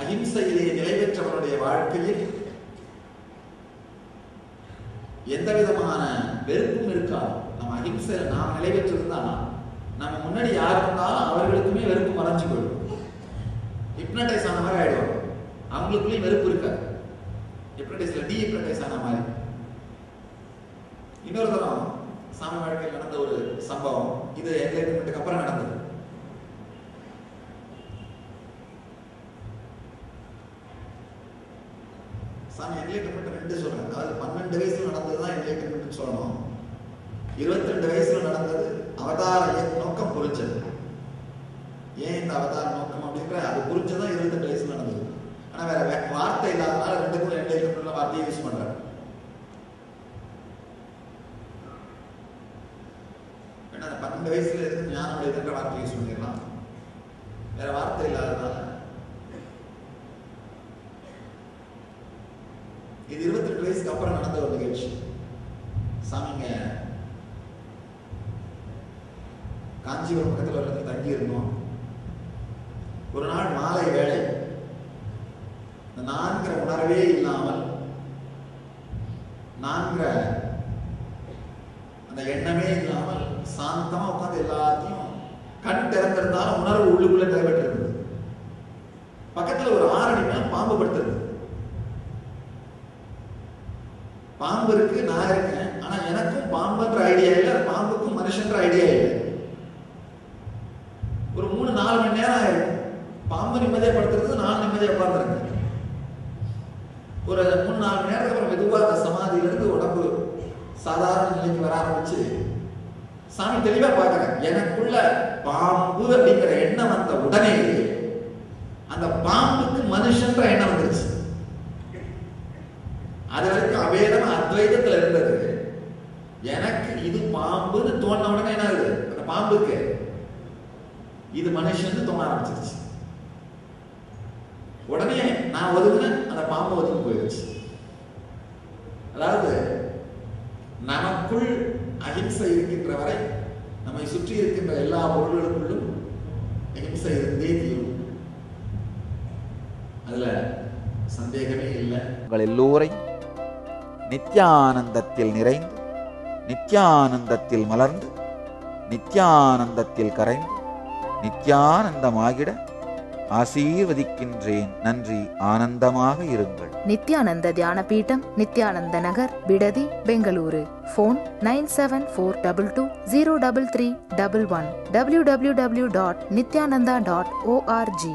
அஹிம்சையிலே நிறைவேற்றவனுடைய வாழ்க்கையில் எந்த விதமான வெறுப்பும் இருக்காது. நம்ம அஹிம்சையில் நாம் நிறைவேற்றிருந்தானா நம்ம முன்னாடி யார் இருந்தாலும் அவர்களுக்குமே வெறுப்பு மறைஞ்சு போயிடும். ஹிப்னடைஸ் ஆன மாதிரி ஆயிடுவாங்க. அவங்களுக்குள்ளேயும் வெறுப்பு இருக்காது. ஹிப்னடைஸ்ல டி ஹிப்னடைஸ் ஆன மாதிரி. இன்னொரு தரம் சாமி வாழ்க்கையில் நடந்த ஒரு சம்பவம். இது என்லைட்மெண்ட்டுக்கு அப்புறம் நடந்தது. சாமி என்லைட்மெண்ட் ரெண்டு சொல்றேன். அதாவது பன்னெண்டு வயசுல நடந்தது தான் என்லைட்மெண்ட் சொல்லணும். இருபத்தி ரெண்டு வயசுல நடந்தது அவதார நோக்கம் புரிஞ்சது. ஏன் இந்த அவதார நோக்கம் அப்படின்ற அது புரிஞ்சதான் இருபத்தி ரெண்டு வயசுல நடந்தது. ஆனா வேற வார்த்தை இல்லாதனால ரெண்டுக்கும் என்லைட்மெண்ட்ல வார்த்தையை யூஸ் பண்றாரு. ஏன்னா அந்த பன்னெண்டு வயசுல இருந்து ஞானம் அடைதுன்ற வார்த்தை யூஸ் பண்ணிடலாம். வேற வார்த்தை இல்லாதனால இது இருபத்தி ரெண்டு வயசுக்கு அப்புறம் நடந்த ஒரு நிகழ்ச்சி. சாமிங்க காஞ்சிபுரம் பக்கத்தில் ஒரு இடத்துல தங்கி இருந்தோம் ஒரு நாள் மாலை வேளை இந்த நான்கிற உணர்வே இல்லாமல் நான்கிற அந்த எண்ணமே இல்லாமல் சாந்தமா உட்காந்து எல்லாத்தையும் கண் திறந்திருந்தாலும் உணர்வு உள்ளுக்குள்ள நிறைவேற்றிருந்தது. பக்கத்துல ஒரு ஆறடி பாம்பு படுத்திருந்தது. பாம்பு இருக்கு நான் இருக்கேன். ஆனா எனக்கும் பாம்புன்ற ஐடியா இல்லை பாம்புக்கும் மனுஷன்ற ஐடியா இல்லை. ஒரு மூணு நாலு மணி நேரம் ஆயிடும். பாம்பு நிம்மதியா படுத்துறது நான் நிம்மதியா உட்கார்ந்துருக்கேன். ஒரு மூணு நாலு மணி நேரத்துக்கு அப்புறம் மெதுவாக அந்த உடம்பு சாதாரண நிலைக்கு வர ஆரம்பிச்சு சாமி தெளிவா பார்க்கிறேன் எனக்குள்ள பாம்பு அப்படிங்கிற எண்ணம் வந்த உடனே அந்த பாம்புக்கு மனுஷன்ற எண்ணம் வந்துருச்சு அது வரைக்கும் அவேதம் அத்வைதத்துல இருந்தது. எனக்கு இது பாம்புன்னு தோணுன உடனே என்ன ஆகுது அந்த பாம்புக்கு. இது மனுஷன் தோண ஆரம்பிச்சிருச்சு. உடனே நான் ஒதுங்கினேன். அந்த பாம்பு ஒதுங்கி போயிடுச்சு அதாவது நமக்குள் அகிம்சை இருக்கின்ற வரை நம்மை சுற்றி இருக்கின்ற எல்லா பொருள்களுக்குள்ளும் அஹிம்சை இருந்தே தீரும். அதுல சந்தேகமே இல்லை. உங்கள் எல்லோரையும் நித்யானந்தத்தில் நிறைந்து நித்யானந்தத்தில் மலர்ந்து நித்யானந்தத்தில் கரைந்து நித்யானந்தமாகிட ஆசீர்வதிக்கின்றேன். நன்றி ஆனந்தமாக இருங்கள். Nithyananda Dhyana Peetam Nithyananda Nagar Bidadi Bengaluru. Phone nine seven four double two zero double three double one W W W dot Nithyananda dot ORG